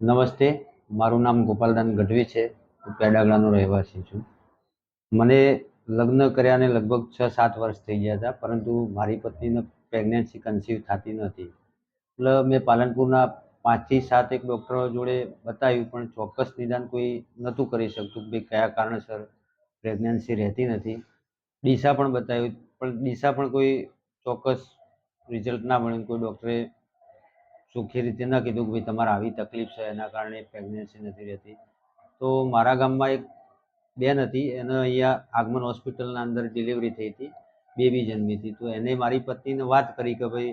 નમસ્તે, મારું નામ ગોપાલદાન ગઢવી છે. હું પેડાગડાનો રહેવાસી છું. મને લગ્ન કર્યાને લગભગ છ સાત વર્ષ થઈ ગયા હતા, પરંતુ મારી પત્નીને પ્રેગ્નન્સી કન્સીવ થતી નથી. એટલે મેં પાલનપુરના પાંચથી સાત એક ડૉક્ટરો જોડે બતાવ્યું, પણ ચોક્કસ નિદાન કોઈ નહોતું કરી શકતું કે કયા કારણસર પ્રેગ્નન્સી રહેતી નથી. ડીસા પણ બતાવ્યું, પણ ડીસા પણ કોઈ ચોક્કસ રિઝલ્ટ ના મળ્યું કોઈ ડૉક્ટરે ચોખ્ખી રીતે ન કીધું કે ભાઈ તમારે આવી તકલીફ છે, એના કારણે પ્રેગ્નન્સી નથી રહેતી. તો મારા ગામમાં એક બેન હતી, એને અહીંયા આગમન હોસ્પિટલના અંદર ડિલિવરી થઈ હતી, બેબી જન્મી હતી તો એને મારી પત્નીને વાત કરી કે ભાઈ,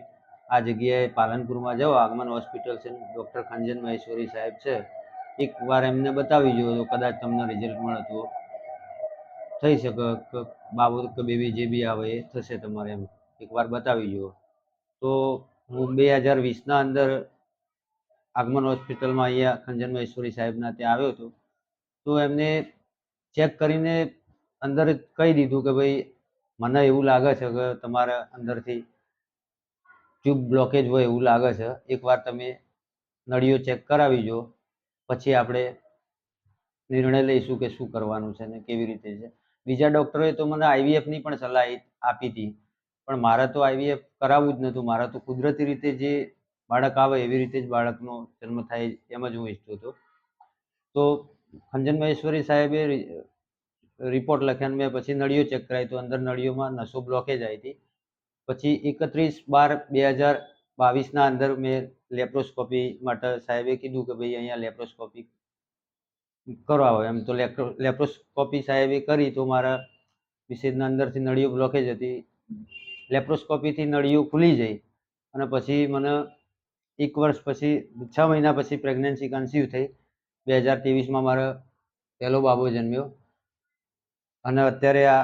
આ જગ્યાએ પાલનપુરમાં જાઓ, આગમન હોસ્પિટલ છે, ડૉક્ટર ખંજન મહેશ્વરી સાહેબ છે. એકવાર એમને બતાવી જુઓ તો કદાચ તમને રિઝલ્ટ મળતું. થઈ શકે કે બાબત કે બેબી જે બી આવે એ થશે તમારે એમ. એકવાર બતાવી જુઓ તો હું બે હજાર વીસના અંદર આગમન હોસ્પિટલમાં અહીંયા ખંજન મહેશ્વરી સાહેબના ત્યાં આવ્યો હતો. તો એમને ચેક કરીને અંદર કહી દીધું કે ભાઈ, મને એવું લાગે છે કે તમારા અંદરથી ટ્યુબ બ્લોકેજ હોય એવું લાગે છે. એકવાર તમે નળીઓ ચેક કરાવી જો. પછી આપણે નિર્ણય લઈશું કે શું કરવાનું છે ને કેવી રીતે છે. બીજા ડૉક્ટરોએ તો મને આઈવીએફની પણ સલાહ આપી હતી. પણ મારે તો આઈવીએફ કરાવવું જ નહોતું. મારે તો કુદરતી રીતે જે બાળક આવે એવી રીતે જ બાળકનો જન્મ થાય એમ જ હું ઈચ્છતો હતો. તો ખંજન મહેશ્વરી સાહેબે રિપોર્ટ લખ્યા મેં પછી નળીઓ ચેક કરાવી તો અંદર નળીઓમાં નસો બ્લોકેજ આવી હતી. પછી એકત્રીસ બાર બે હજાર બાવીસના અંદર મેં લેપ્રોસ્કોપી માટે સાહેબે કીધું કે ભાઈ અહીંયા લેપ્રોસ્કોપી કરાવો એમ તો લેપ્રોસ્કોપી સાહેબે કરી તો મારા મિસેજના અંદરથી નળીઓ બ્લોકેજ હતી. લેપ્રોસ્કોપીથી નળીઓ ખુલી જઈ અને પછી મને એક વર્ષ પછી, છ મહિના પછી પ્રેગ્નન્સી કન્સીવ થઈ. બે હજાર ત્રેવીસમાં મારો પહેલો બાબો જન્મ્યો. અને અત્યારે આ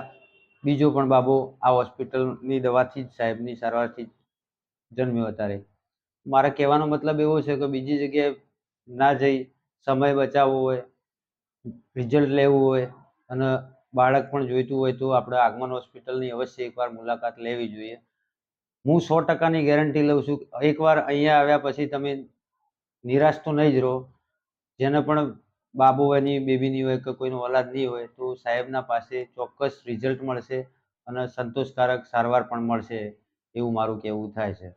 બીજો પણ બાબો આ હોસ્પિટલની દવાથી જ, સાહેબની સારવારથી જન્મ્યો અત્યારે. મારા કહેવાનો મતલબ એવો છે કે બીજી જગ્યાએ ના જઈ, સમય બચાવવો હોય રિઝલ્ટ લેવું હોય અને બાળક પણ જોઈતું હોય તો આપણે આગમન હોસ્પિટલની અવશ્ય એકવાર મુલાકાત લેવી જોઈએ. હું સો ટકાની ગેરંટી લઉં છું. એકવાર અહીંયા આવ્યા પછી તમે નિરાશ તો નહીં જ રહો. જેને પણ બાબુ એની બેબીની હોય કે કોઈનો ઓલાદ નહીં હોય તો સાહેબના પાસે ચોક્કસ રિઝલ્ટ મળશે અને સંતોષકારક સારવાર પણ મળશે એવું મારું કહેવું થાય છે.